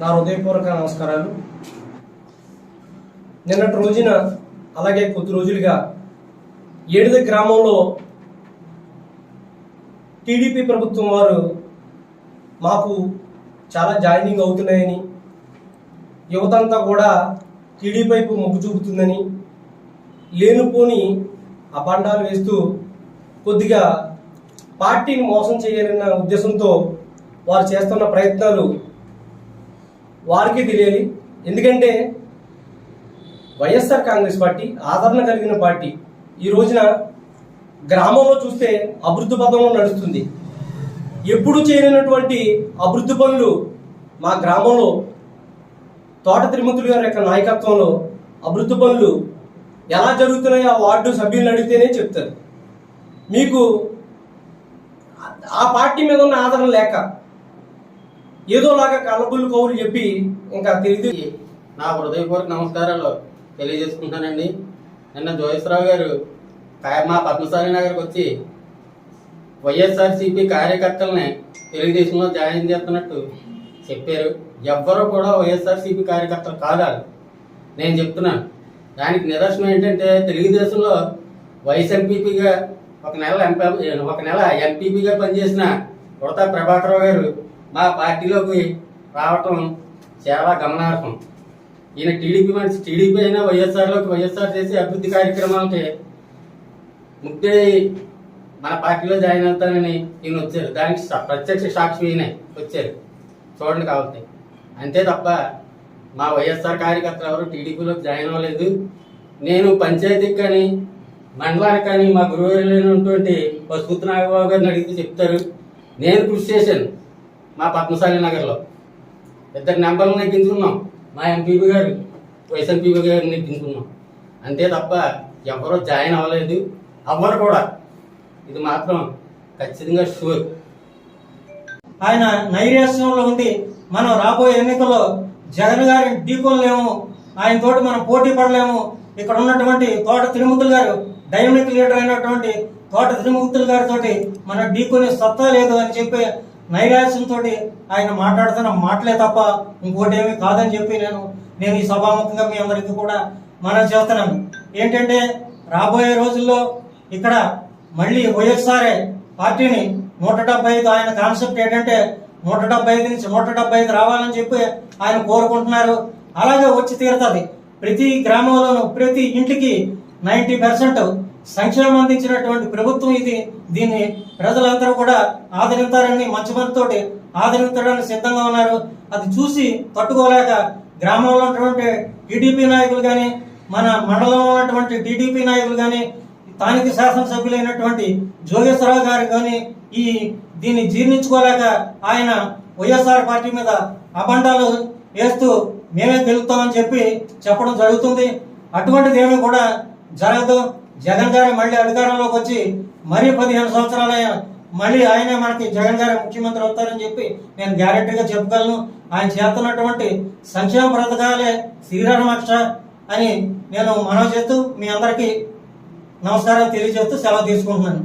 నా హృదయపూర్వక నమస్కారాలు. నిన్నటి రోజున అలాగే కొద్ది రోజులుగా ఏడిద గ్రామంలో టీడీపీ ప్రభుత్వం వారు మాకు చాలా జాయినింగ్ అవుతున్నాయని యువతంతా కూడా టీడీపీ వైపు మొగ్గు చూపుతుందని లేనుపోని అపాండాలు వేస్తూ కొద్దిగా పార్టీని మోసం చేయాలన్న ఉద్దేశంతో వారు చేస్తున్న ప్రయత్నాలు వారికి తెలియాలి ఎందుకంటే వైఎస్ఆర్ కాంగ్రెస్ పార్టీ ఆదరణ కలిగిన పార్టీ ఈ రోజున గ్రామంలో చూస్తే అభివృద్ధి పదంలో నడుస్తుంది. ఎప్పుడు చేయనటువంటి అభివృద్ధి పనులు మా గ్రామంలో తోట తిరుమతులు గారి యొక్క నాయకత్వంలో అభివృద్ధి పనులు ఎలా జరుగుతున్నాయో ఆ వార్డు సభ్యులను అడిగితేనే చెప్తారు. మీకు ఆ పార్టీ మీద ఉన్న ఆదరణ లేక ఏదోలాగా కళ్ళబుల్లు కౌలు చెప్పి ఇంకా తిరిగి నా హృదయపూర్వక నమస్కారాలు తెలియజేసుకుంటానండి. నిన్న జోయేశ్వరరావు గారు మా పద్మశాలి నగర్కి వచ్చి వైఎస్ఆర్సీపీ కార్యకర్తలని తెలుగుదేశంలో జాయిన్ చేస్తున్నట్టు చెప్పారు. ఎవ్వరూ కూడా వైఎస్ఆర్సీపీ కార్యకర్తలు కాదు నేను చెప్తున్నాను దానికి నిదర్శనం ఏంటంటే తెలుగుదేశంలో వైస్ ఎంపీపీగా ఒక నెల ఎంపీ ఒక నెల ఎంపీపీగా పనిచేసిన ఉడతా ప్రభాకర్ గారు మా పార్టీలోకి రావటం చాలా గమనార్హం. ఈయన టీడీపీ మనిషి టీడీపీ అయినా వైఎస్ఆర్లోకి వైఎస్ఆర్ చేసే అభివృద్ధి కార్యక్రమాలకి ముగ్గురి మన పార్టీలో జాయిన్ అవుతానని ఈయన వచ్చారు. దానికి ప్రత్యక్ష సాక్షి ఈయన వచ్చారు. చూడండి కాబట్టి అంతే తప్ప మా వైఎస్ఆర్ కార్యకర్తలు ఎవరు టీడీపీలోకి జాయిన్ అవ్వలేదు. నేను పంచాయతీకి కానీ మండలానికి కానీ మా గురువులైనటువంటి పసుపుత్ర నాగబాబు గారిని అడిగితే చెప్తారు. నేను కృషి చేశాను. మా పద్మశాలి నగర్లో. ఇద్దరు నెంబర్లు నెగ్గించుకున్నాం మా ఎంపీపీ గారు వైస్ గారు గారిని నెగ్గించుకున్నాం అంతే తప్ప ఎవరో జాయిన్ అవ్వలేదు. అవ్వరు కూడా. ఇది మాత్రం ఖచ్చితంగా షూర్ ఆయన నైరాశ్యంలో ఉండి మనం రాబోయే ఎన్నికల్లో జగన్ గారిని ఢీకొనలేము. ఆయన తోటి మనం పోటీ పడలేము. ఇక్కడ ఉన్నటువంటి తోట తిరుమూర్తులు గారు డైనమిక్ లీడర్ అయినటువంటి తోట తిరుమూర్తులు గారితో మన ఢీకొనే సత్తా లేదు అని చెప్పి నైరాశ్యంతో ఆయన మాట్లాడుతున్న మాటలే తప్ప ఇంకోటి ఏమీ కాదని చెప్పి నేను నేను ఈ సభాముఖంగా మీ అందరికీ కూడా మనం చేస్తున్నాను. ఏంటంటే రాబోయే రోజుల్లో ఇక్కడ మళ్ళీ వైఎస్ఆర్ఏ పార్టీని నూట డెబ్బై ఐదు ఆయన కాన్సెప్ట్ ఏంటంటే నూట డెబ్బై ఐదు నుంచి నూట డెబ్బై ఐదు రావాలని చెప్పి ఆయన కోరుకుంటున్నారు. అలాగే వచ్చి తీరుతుంది. ప్రతి గ్రామంలోనూ ప్రతి ఇంటికి నైంటీ పర్సెంట్ సంక్షేమం అందించినటువంటి ప్రభుత్వం ఇది. దీన్ని ప్రజలందరూ కూడా ఆదరిస్తారని మంచి మనతోటి ఆదరించడానికి సిద్ధంగా ఉన్నారు. అది చూసి తట్టుకోలేక గ్రామంలో ఉన్నటువంటి టీడీపీ నాయకులు కానీ మన మండలంలో ఉన్నటువంటి టీడీపీ నాయకులు కానీ స్థానిక శాసనసభ్యులైనటువంటి జోగేశ్వరరావు గారు కానీ ఈ దీన్ని జీర్ణించుకోలేక ఆయన వైఎస్ఆర్ పార్టీ మీద అబండాలు వేస్తూ మేమే గెలుస్తామని చెప్పి చెప్పడం జరుగుతుంది. అటువంటిది ఏమీ కూడా జరగదు. జగన్ గారు మళ్ళీ అధికారంలోకి వచ్చి మరీ పదిహేను సంవత్సరాలు మళ్ళీ ఆయనే మనకి జగన్ గారు ముఖ్యమంత్రి అవుతారని చెప్పి నేను గ్యారెంటీగా చెప్పగలను. ఆయన చేస్తున్నటువంటి సంక్షేమ పథకాలే శ్రీరామక్ష అని నేను మనవి చేస్తూ మీ అందరికీ నమస్కారం తెలియజేస్తూ సెలవు తీసుకుంటున్నాను.